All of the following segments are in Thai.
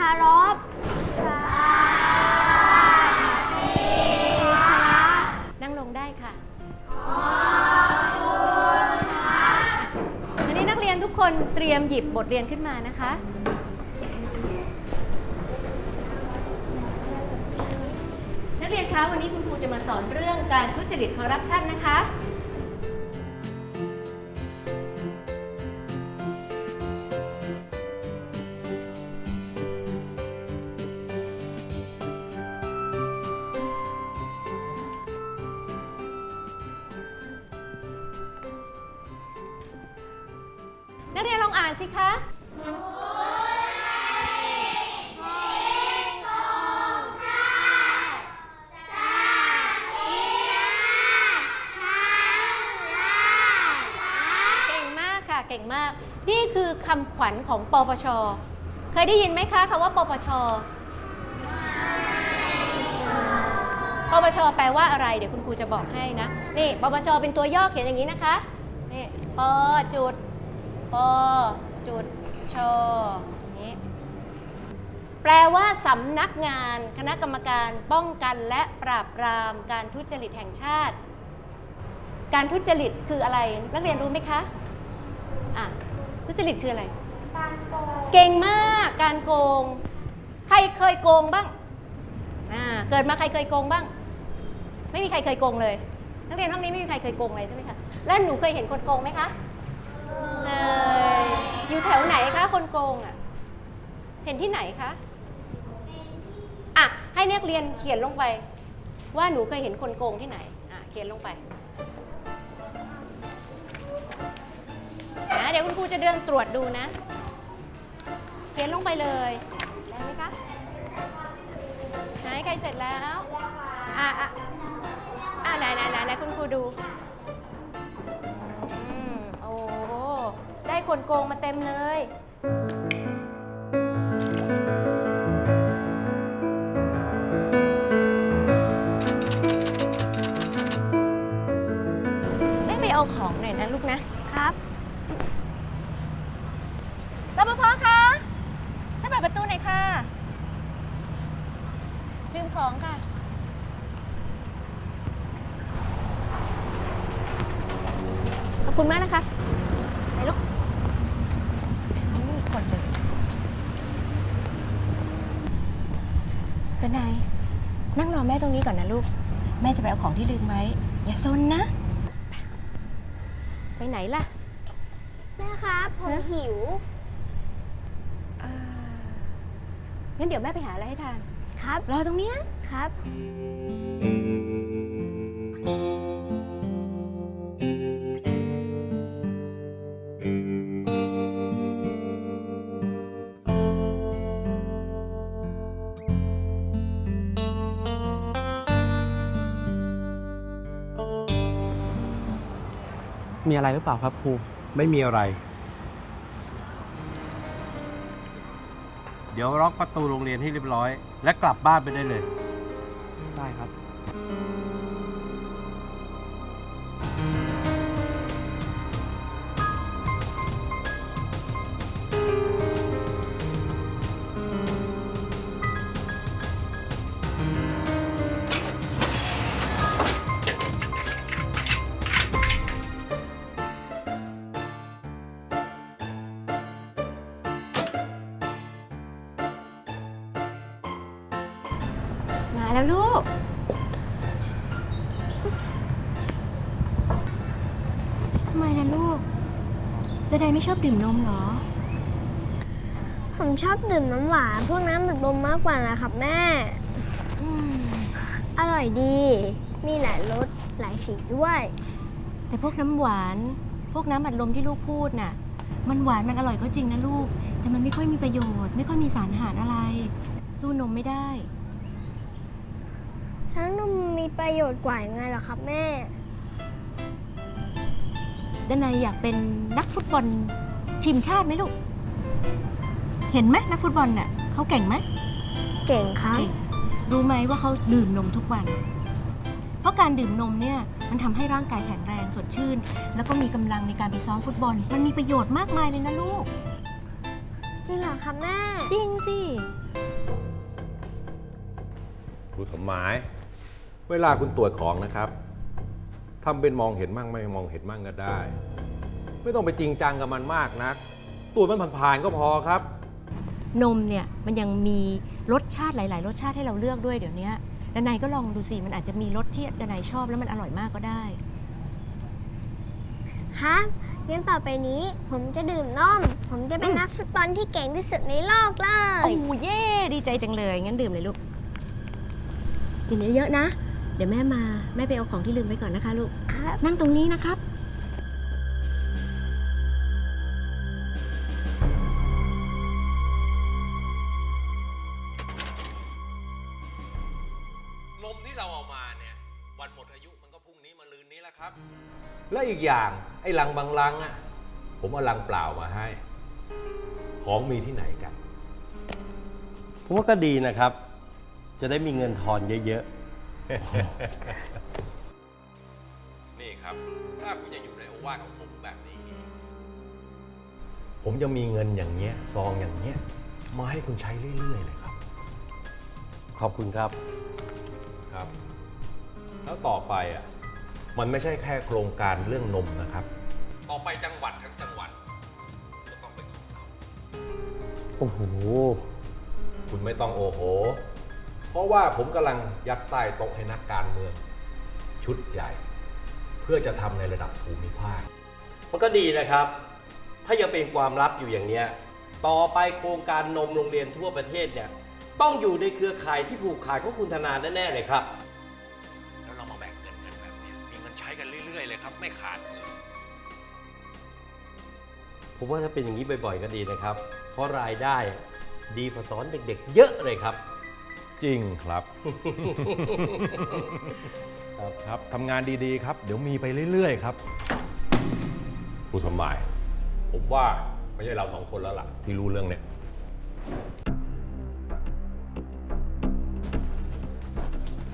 ความคารพครับนั่งลงได้ค่ะ อันนี้นักเรียนทุกคนเตรียมหยิบบทเรียนขึ้นมานะคะ นักเรียนคะวันนี้คุณครูจะมาสอนเรื่องการทุจริตคอร์รัปชันนะคะ คือคำขวัญของปปช เคยได้ยินไหมคะคำว่าปปชปปชแปลว่าอะไร เดี๋ยวคุณครูจะบอกให้นะ นี่ปปชเป็นตัวย่อเขียนอย่างนี้นะคะ นี่ปจุดปจุดชนี้แปลว่าสำนักงาน คณะกรรมการป้องกันและปราบปรามการทุจริตแห่งชาติ การทุจริตคืออะไร นักเรียนรู้ไหมคะ อะ ทุจริตคืออะไร การโกงเก่งมากการโกง ใครเคยโกงบ้างอ่าเกิดมาใครเคยโกงบ้าง ไม่มีใครเคยโกงเลย นักเรียนห้องนี้ไม่มีใครเคยโกงเลยใช่ไหมคะแล้วหนูเคยเห็นคนโกงไหมคะเคยอยู่แถวไหนคะคนโกงอะเห็นที่ไหนคะอะให้นักเรียนเขียนลงไป ว่าหนูเคยเห็นคนโกงที่ไหนอะเขียนลงไป เดี๋ยวคุณครูจะเดินตรวจดูนะ เขียนลงไปเลยได้ไหมคะไหนใครเสร็จแล้ว อะอะอะไหนไหนไหนไหนคุณครูดูอืมโอ้ได้คนโกงมาเต็มเลยได้ไปเอาของหน่อยนะลูกนะ ค รับรปภคะช่วยเปิดประตูหน่อยค่ะ ลืมของค่ะ ขอบคุณมากนะคะ ไหนลูกไม่มีคนเลยเป็นไงนั่งรอแม่ตรงนี้ก่อนนะลูก แม่จะไปเอาของที่ลืมไว้ อย่าซนนะ ไปไหนล่ะ แม่ครับ ผมฮะหิว เอ่อ งั้นเดี๋ยวแม่ไปหาอะไรให้ทาน ครับ รอตรงนี้นะครับ มีอะไรหรือเปล่าครับครู ไม่มีอะไร ดี๋ยวล็อกประตูโรงเรียนให้เรียบร้อย และกลับบ้านไปได้เลย ได้ครับ แล้วลูก ทำไมล่ะลูกเดไดไม่ชอบดื่มนมเหรอ ผมชอบดื่มน้ำหวานพวกน้ำบัดลมมากกว่านะครับแม่ อืม อร่อยดี มีหลายรสหลายสีด้วย แต่พวกน้ำหวาน พวกน้ำอัดลมที่ลูกพูดน่ะ มันหวานมันอร่อยก็จริงนะลูก แต่มันไม่ค่อยมีประโยชน์ ไม่ค่อยมีสารอาหารอะไร สู้นมไม่ได้ทั้งนมมี ประโยชน์กว่ายังไงเหรอครับแม่ เจนายอยากเป็นนักฟุตบอลทีมชาติไหมลูก เห็นไหมนักฟุตบอลน่ะเขาเก่งไหมเก่งครับ เก่งรู้ไหมว่าเขาดื่มนมทุกวัน เพราะการดื่มนมเนี่ยมันทำให้ร่างกายแข็งแรงสดชื่น แล้วก็มีกำลังในการไปซ้อมฟุตบอล มันมีประโยชน์มากมายเลยนะลูก จริงเหรอคะแม่ จริงสิ ครูสมหมาย เวลาคุณตรวจของนะครับทำเป็นมองเห็นมั่งไม่มองเห็นมั่งก็ได้ ไม่ต้องไปจริงจังกับมันมากนักตรวจมันผ่านๆก็พอครับ นมเนี่ยมันยังมีรสชาติหลาย ๆ รสชาติให้เราเลือกด้วยเดี๋ยวนี้ดนายก็ลองดูสิมันอาจจะมีรสที่ดนายชอบแล้วมันอร่อยมากก็ได้ ครับงั้นต่อไปนี้ผมจะดื่มนม ผมจะเป็นอืมนักฟุตบอลที่เก่งที่สุดในโลกเลย โอ้เย่ดีใจจังเลย งั้นดื่มเลยลูกกินเยอะๆนะเดี๋ยวแม่มา แม่ไปเอาของที่ลืมไว้ก่อนนะคะลูก ครับ นั่งตรงนี้นะครับ นมที่เราเอามาเนี่ย วันหมดอายุมันก็พรุ่งนี้มาลืนนี้แล้วครับ และอีกอย่างไอ้ลังบางลังอะ ผมเอาลังเปล่ามาให้ ของมีที่ไหนกัน ผมว่าก็ดีนะครับ จะได้มีเงินทอนเยอะ นี่ครับ ถ้าคุณจะอยู่ในโอวาทของผมแบบนี้อีกผมจะมีเงินอย่างเงี้ยซองอย่างเงี้ยมาให้คุณใช้เรื่อยๆเลยครับๆขอบคุณครับ ครับ แล้วต่อไปอะ มันไม่ใช่แค่โครงการเรื่องนมนะครับ ต่อไปจังหวัดทั้งจังหวัดจะต้องเป็นของเราโอ้โห คุณไม่ต้องโอโห เพราะว่าผมกำลังยัดใต้โต๊ะให้นักการเมือง ชุดใหญ่ เพื่อจะทำในระดับภูมิภาค มันก็ดีนะครับ ถ้ายังเป็นความลับอยู่อย่างเนี้ยต่อไปโครงการนมโรงเรียนทั่วประเทศเนี่ยต้องอยู่ในเครือข่ายที่ผูกขาดของคุณธนาแน่ๆเลยครับ แล้วเรามาแบ่งเงินกันแบบเนี้ยมีเงินใช้กันเรื่อยๆเลยครับ ไม่ขาดมือผมว่าถ้าเป็นอย่างนี้บ่อยๆก็ดีนะครับ เพราะรายได้ดีกว่าสอนเด็กๆ เยอะเลยครับ จริงครับครับครับทำงานดีๆครับ เดี๋ยวมีไปเรื่อยๆครับครูสมหมาย ผมว่าไม่ใช่เราสองคนแล้วล่ะ ที่รู้เรื่องเนี่ย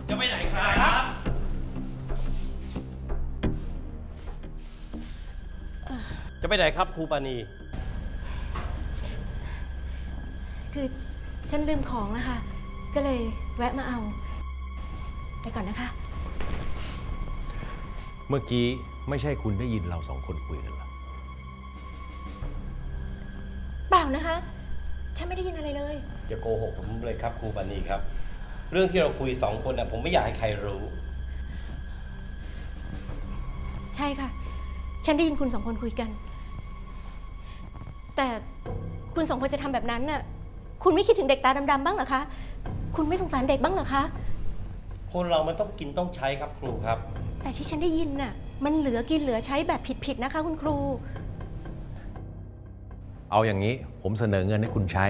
จะไปไหนครับ จะไปไหนครับครูปานี คือฉันลืมของนะคะ ก็เลยแวะมาเอา ไปก่อนนะคะ เมื่อกี้ไม่ใช่คุณได้ยินเราสองคนคุยกันเหรอเปล่านะคะ ฉันไม่ได้ยินอะไรเลยจะโกหกผมเลยครับครูปานีครับ เรื่องที่เราคุยสองคนน่ะผมไม่อยากให้ใครรู้ ใช่ค่ะ ฉันได้ยินคุณสองคนคุยกัน แต่คุณสองคนจะทำแบบนั้นน่ะ คุณไม่คิดถึงเด็กตาดำๆบ้างเหรอคะ คุณไม่สงสารเด็กบ้างเหรอคะ คนเรามันต้องกินต้องใช้ครับครูครับ แต่ที่ฉันได้ยินน่ะ มันเหลือกินเหลือใช้แบบผิดๆนะคะ คุณครู เอาอย่างนี้ผมเสนอเงินให้คุณใช้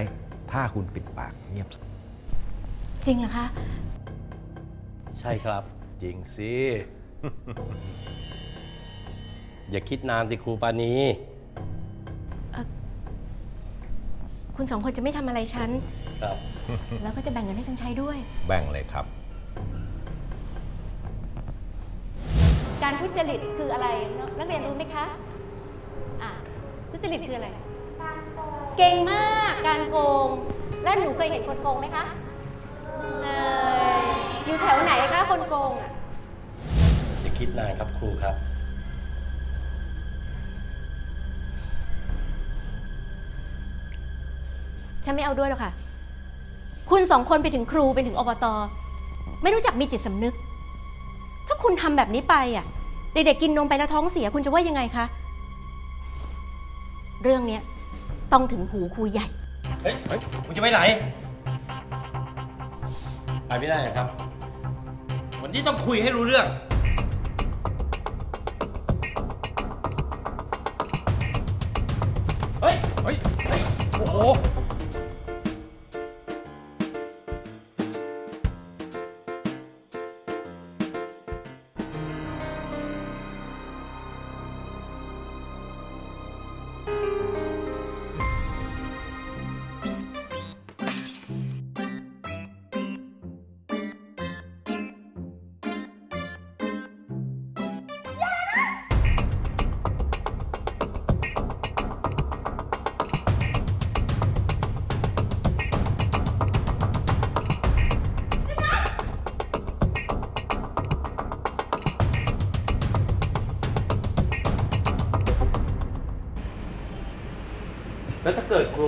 ถ้าคุณปิดปากเงียบจริงเหรอคะ ใช่ครับ จริงสิ อย่าคิดนานสิครูปานีคุณสองคนจะไม่ทำอะไรฉัน ครับ แล้วก็จะแบ่งเงินให้ฉันใช้ด้วย แบ่งเลยครับ การทุจริตคืออะไรนักเรียนรู้ไหมคะ อ่าทุจริตคืออะไรเก่งมากการโกง แล้วหนูเคยเห็นคนโกงไหมคะเอ่ออยู่แถวไหนคะคนโกงอะ อย่าคิดนานครับครูครับ ฉันไม่เอาด้วยหรอกค่ะ คุณสองคนไปถึงครูไปถึงอบตไม่รู้จักมีจิตสำนึก ถ้าคุณทำแบบนี้ไปอะ เด็กๆกินนมไปแล้วท้องเสียคุณจะว่ายังไงคะ เรื่องเนี้ยต้องถึงหูครูใหญ่ เฮ้ยเฮ้ยคุณจะไปไหน ไปไม่ได้ครับ วันนี้ต้องคุยให้รู้เรื่อง เฮ้ย เฮ้ย เฮ้ย โอ้โห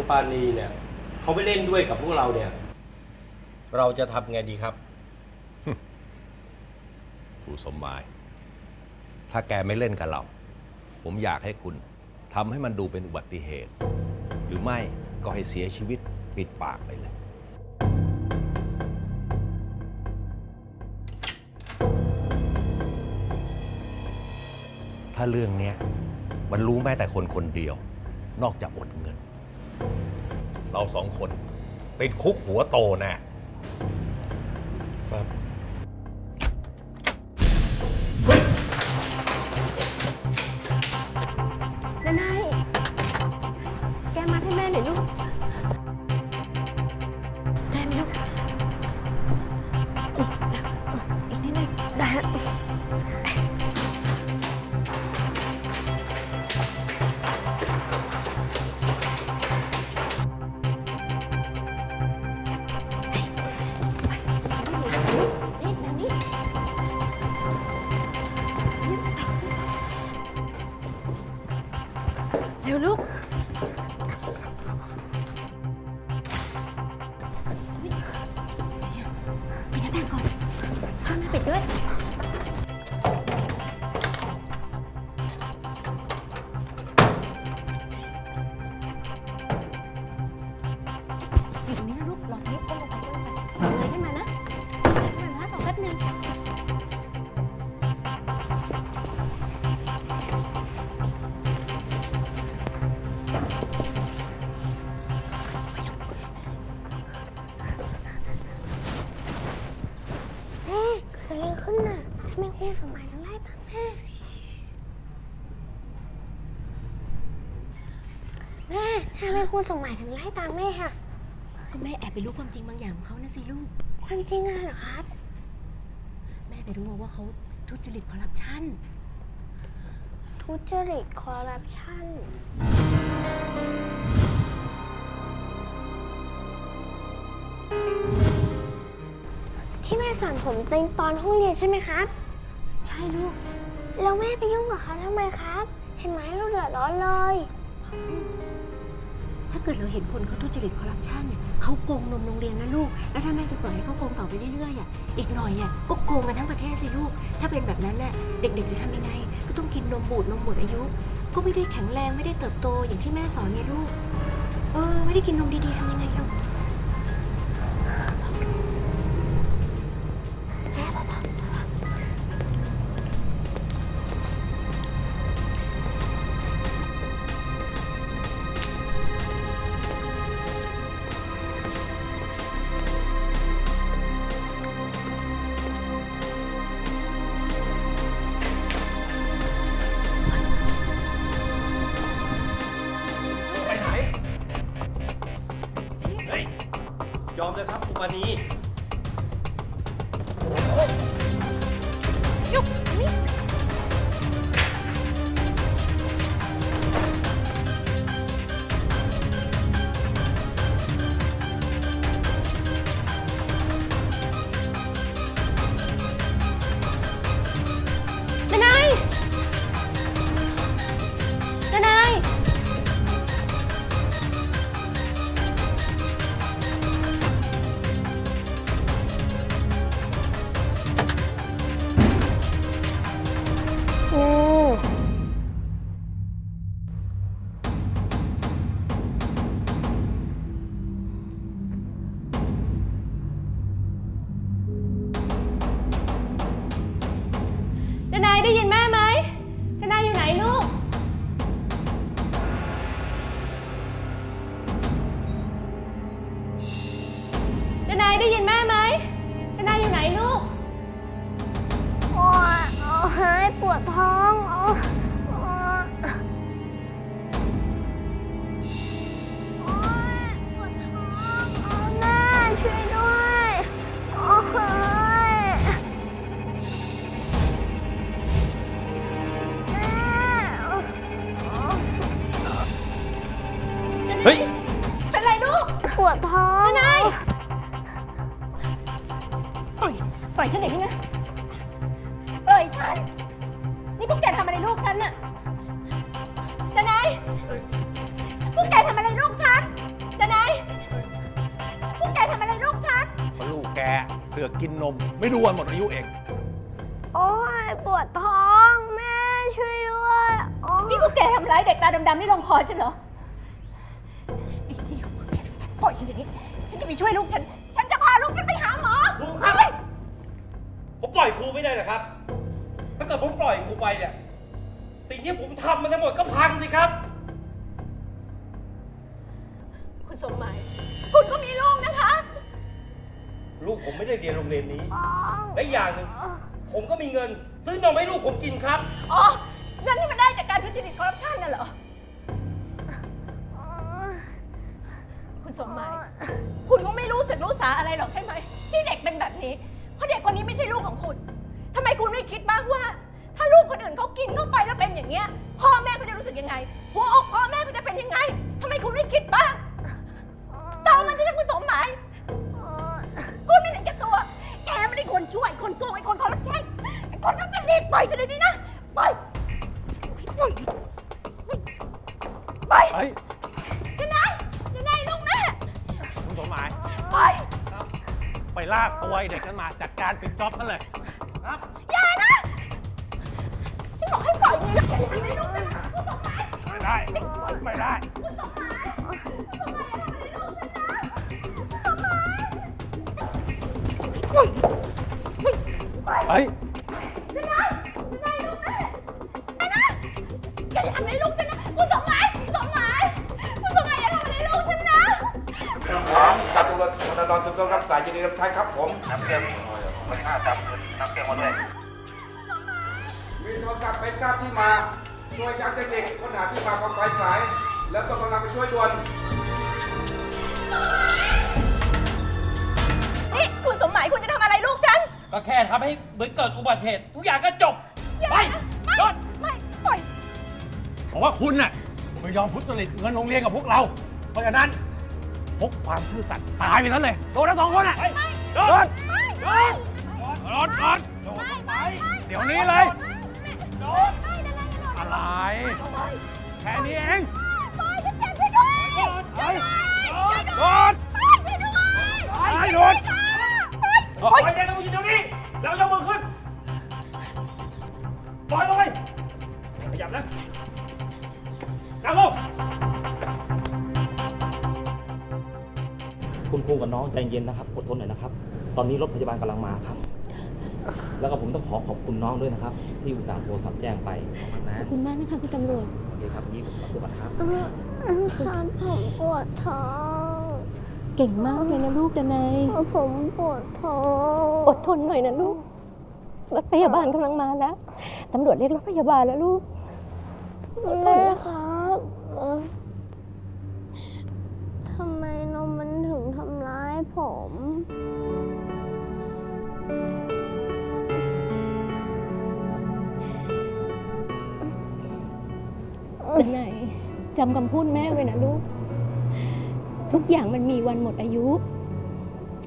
ปานีเนี่ยเขาไม่เล่นด้วยกับพวกเราเนี่ย เราจะทำไงดีครับ ครูสมหมาย ถ้าแกไม่เล่นกับเรา ผมอยากให้คุณทำให้มันดูเป็นอุบัติเหตุ หรือไม่ก็ให้เสียชีวิตปิดปากไปเลย ถ้าเรื่องเนี้ยมันรู้แม้แต่คนคนเดียว นอกจากอดเงิน เราสองคนติดคุกหัวโตแน่ครับ เร็ ไมครูสมัยถึงไล่ตามแม่แม่ทำไมครูส่งหมัยถึงไล่ตามแม่ค่ะก็แม่แอบไปรู้ความจริงบางอย่างของเขานะสิลูก ความจริงอะไรเหรอครับ แม่ไปรู้มาว่าเขาทุจริตคอร์รัปชันทุจริตคอร์รัปชันที่แม่สอนผมในตอนห้องเรียนใช่ไหมครับ ช่ลูก แล้วแม่ไปยุ่งกับเขาทำไมครับ เห็นไหมเราเดือดร้อนเลย ถ้าเกิดเราเห็นคนเขาทุจริตคอร์รัปชันเนี่ยเขาโกงนมโรงเรียนนะลูก แล้วถ้าแม่จะปล่อยให้เขาโกงต่อไปเรื่อยๆอะ อีกหน่อยอะก็โกงกันทั้งประเทศสิลูก ถ้าเป็นแบบนั้นน่ะเด็กๆจะทำยังไง ก็ต้องกินนมบูดนมหมดอายุ ก็ไม่ได้แข็งแรงไม่ได้เติบโตอย่างที่แม่สอนไงลูก เออ ไม่ได้กินนมดีๆทำยังไงลูก ปล่อยฉันเดี๋นะปล่อยฉัน นี่พวกแกทำอะไรลูกฉันน่ะดนายพวกแกทำอะไรลูกฉันดนายพวกแกทำอะไรลูกฉันพราลูกแกเสือกกินนม ไม่ดูวันหมดอายุเอง โอ้ยปวดท้องแม่ช่วยด้วยนี่พวกแกทำร้ายเด็กตาดำๆนี่ลงคอฉันเหรอปล่อยฉันเดี๋ยวนี้ฉันจะไปช่วยลูกฉัน ผมปล่อยครูไม่ได้เหรอครับ ถ้าเกิดผมปล่อยครูไปเนี่ย สิ่งที่ผมทำมันทั้งหมดก็พังสิครับ คุณสมหมาย คุณก็มีลูกนะคะ ลูกผมไม่ได้เรียนโรงเรียนนี้ท้องและอีกอย่างหนึ่งผมก็มีเงิน ซื้อนมให้ลูกผมกินครับ อ๋อเงินที่มันได้จากการทุจริตคอร์รัปชันน่ะเหรอโอ๊ยคุณสมหมาย คุณก็ไม่รู้สึกรู้สาอะไรหรอกใช่ไหม ที่เด็กเป็นแบบนี้ เพราะเด็กคนนี้ไม่ใช่ลูกของคุณทำไมคุณไม่คิดบ้างว่า ถ้าลูกคนอื่นเขากินเข้าไปแล้วเป็นอย่างเงี้ย พ่อแม่เขาจะรู้สึกยังไง หัวอกพ่อแม่เขาจะเป็นยังไงทำไมคุณไม่คิดบ้างเจ้ามันจะใช่คุณสมหมายโอ๊ยพูดไม่เห็นแก่ตัว แกไม่ได้คนช่วย คนโกงไอ้คนคอร์รัปชันไอ้คนทุจริตปล่อยฉันเลยดีนะไปไปไปเฮ้ยจะไหนจะไหนลูกแม่ คุณสมหมายไป ไปลากตัวไอ้เด็กนั้นมาจัดการปิดจ็อบนั่นเลยครับอย่านะ ฉันบอกให้ปล่อยมืออย่าทำให้ลูกฉันนะคุณสมหมายไม่ได้ไม่ได้ คุณสมหมายคุณสมหมายอย่าทำให้ลูกฉันนะคุณสมหมายไปเฮ้ยจะไหนจะไหนลูกแม่ไปนะแกอย่าทำให้ลูกฉันนะคุณสม ของจัตุรนธนาสุขครับสายยินดีรับใช้ครับผมน้ำเครื่องมันค่าจับน้ำเครื่องมาด้วยมีโทรศัพท์ไปทราบที่มา ช่วยช้างเทคนิคค้นหาที่มาของไฟสาย แล้วต้องกำลังไปช่วยด่วนนี่คุณสมหมายคุณจะทำอะไรลูกฉัน ก็แค่ทำให้เหมือนเกิดอุบัติเหตุทุกอย่างก็จบอย่าไปนะรถไม่ไม่ปล่อยเพราะว่าคุณน่ะไม่ยอมพุทธจริตเงินโรงเรียนกับพวกเรา เพราะฉะนั้น พกความซื่อสัตย์ตายไปนั้นเลยโดนทั้งสองคนอะไปโดนไม่โดไม่นโดนโดนโดนไม่ไม่ไม่เดี๋ยวนี้เลยโดนไม่ได้เลยอะไร แค่นี้เองปล่อยฉันเจ็บช่วยด้วยเฮ้ยช่วยโดด้วยนช่วยด้วยไอ้โดนปล่อยปล่อยแกต้องอยู่ตรงนี้แล้วยกมือขึ้นปล่อยลงไปขยับนะนั่งลง คุณครูกับน้องใจเย็นนะครับอดทนหน่อยนะครับ ตอนนี้รถพยาบาลกำลังมาครับ แล้วก็ผมต้องขอขอบคุณน้องด้วยนะครับ ที่อุตส่าห์โทรศัพท์แจ้งไปนะขอบคุณมากนะคะคุณตำรวจโอเคครับยี่ผมขอบคุณครับเออเออครับผมปวดท้องเก่งมากเลยนะลูกดนายเออผมปวดท้องอดทนหน่อยนะลูกรถพยาบาลกำลังมาแล้วตำรวจเรียกรถพยาบาลแล้วลูก แม่ครับเออทำไมนมมันถึงทำร้าย ผม เป็นไงจำคำพูดแม่ไว้นะลูก ทุกอย่างมันมีวันหมดอายุ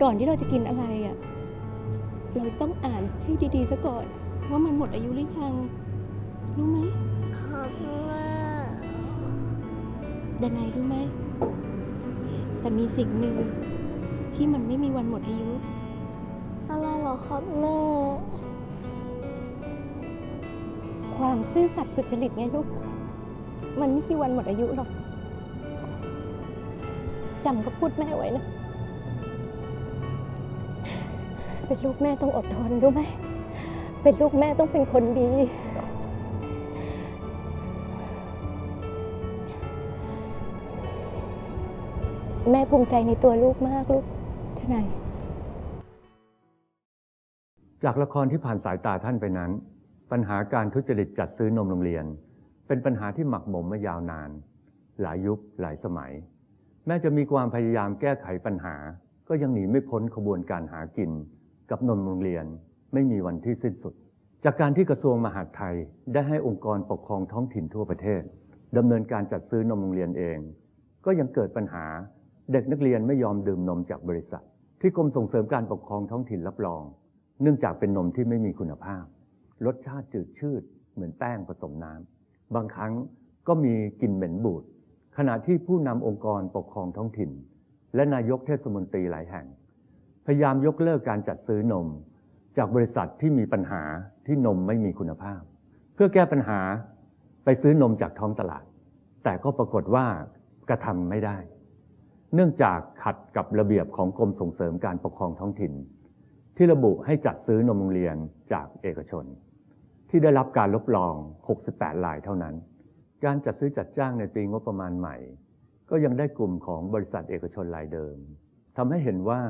ก่อนที่เราจะกินอะไรอะ่ะ เราต้องอ่านให้ดีๆซะก่อน ว่ามันหมดอายุหรือยัง รู้ไหมครับแม่ดนายรู้ไหม แต่มีสิ่งหนึ่ง ที่มันไม่มีวันหมดอายุ อะไรเหรอครับแม่ ความซื่อสัตย์สุจริตไงลูก มันไม่มีวันหมดอายุหรอกจำก็พูดแม่ไว้นะ เป็นลูกแม่ต้องอดทนรู้ไหม เป็นลูกแม่ต้องเป็นคนดี แม่ภูมิใจในตัวลูกมากลูก ทนายจากละครที่ผ่านสายตาท่านไปนั้น ปัญหาการทุจริตจัดซื้อนมโรงเรียน เป็นปัญหาที่หมักหมมมายาวนาน หลายยุคหลายสมัย แม้จะมีความพยายามแก้ไขปัญหา ก็ยังหนีไม่พ้นขบวนการหากิน กับนมโรงเรียนไม่มีวันที่สิ้นสุด จากการที่กระทรวงมหาดไทยได้ให้องค์กรปกครองท้องถิ่นทั่วประเทศดำเนินการจัดซื้อนมโรงเรียนเอง ก็ยังเกิดปัญหาเด็กนักเรียนไม่ยอมดื่มนมจากบริษัท ที่กรมส่งเสริมการปกครองท้องถิ่นรับรอง เนื่องจากเป็นนมที่ไม่มีคุณภาพ รสชาติจืดชืด เหมือนแป้งผสมน้ำบางครั้งก็มีกลิ่นเหม็นบูดขณะที่ผู้นำองค์กรปกครองท้องถิ่น และนายกเทศมนตรีหลายแห่ง พยายามยกเลิกการจัดซื้อนม จากบริษัทที่มีปัญหาที่นมไม่มีคุณภาพ เพื่อแก้ปัญหาไปซื้อนมจากท้องตลาด แต่ก็ปรากฏว่ากระทำไม่ได้ เนื่องจากขัดกับระเบียบของกรมส่งเสริมการปกครองท้องถิ่น ที่ระบุให้จัดซื้อนมโรงเรียนจากเอกชน ที่ได้รับการรับรอง 68รายเท่านั้น การจัดซื้อจัดจ้างในปีงบประมาณใหม่ ก็ยังได้กลุ่มของบริษัทเอกชนรายเดิมทำให้เห็นว่า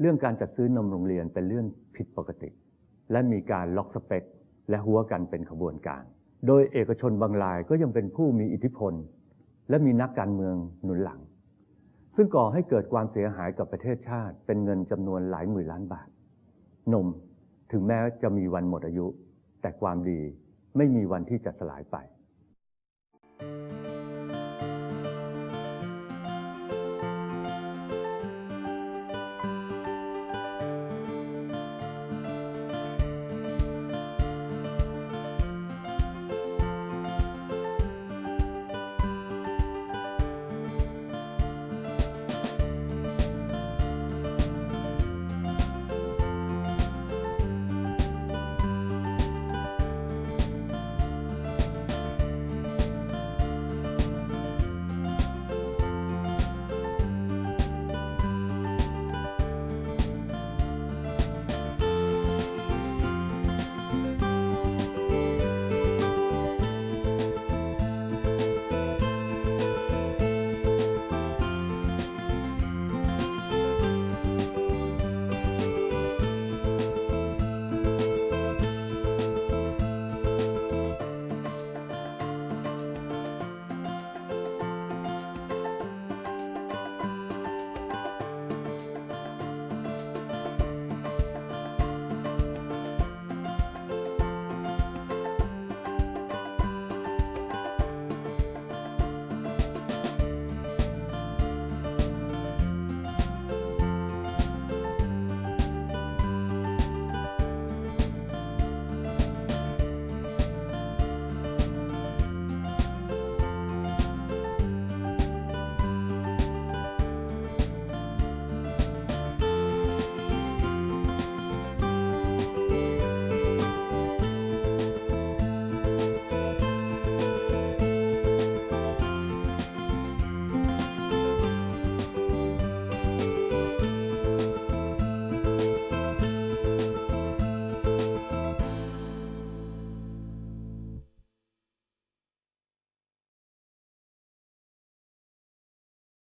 เรื่องการจัดซื้อนมโรงเรียนเป็นเรื่องผิดปกติ และมีการล็อกสเปค และหัวกันเป็นขบวนการ โดยเอกชนบางรายก็ยังเป็นผู้มีอิทธิพล และมีนักการเมืองหนุนหลัง ซึ่งก่อให้เกิดความเสียหายกับประเทศชาติ เป็นเงินจำนวนหลายหมื่นล้านบาท นมถึงแม้จะมีวันหมดอายุ แต่ความดีไม่มีวันที่จะสลายไป